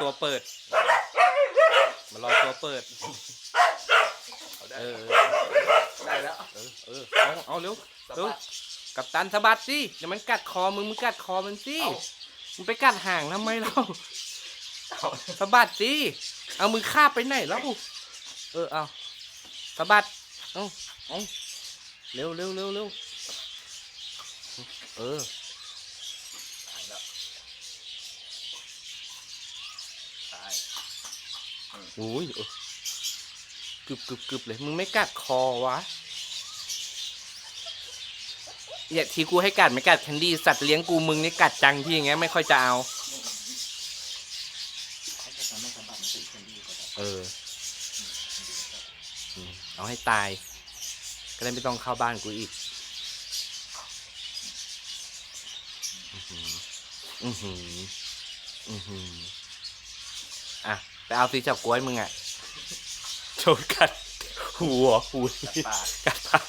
ตัวเปิดมารอตัวเปิดเอาได้เออ ได้แล้วเออ เออ เอาเอาเร็วเร็วกับตันสะบัดสิเดี๋ยวมันกัดคอมึงมึงกัดคอมันสิเอามึงไปกัดห่างทำไมเราเอาสะบัดสิเอามือคาบไปไหนแล้วเออเอาสะบัดเอาเอาเร็วเร็วเร็วเร็วเออ ตายแล้ว ตายอุ้ยเออกึบกึบกึบเลย มึงไม่กัดคอวะ อย่าทีกูให้กัดไม่กัดแคนดี้สัตว์เลี้ยงกูมึงนี่กัดจังที่อย่างเงี้ยไม่ค่อยจะเอาเขาจะทำให้สะบัดมันติดคนดีก็ได้เอออืมเอาให้ตาย ก็ได้ไม่ต้องเข้าบ้านกูอีก อือหือ อือหือ อือหือ อะไปเอาสีจับกล้วยมึงอะโชว์กัดหัวหูปากกัดปาก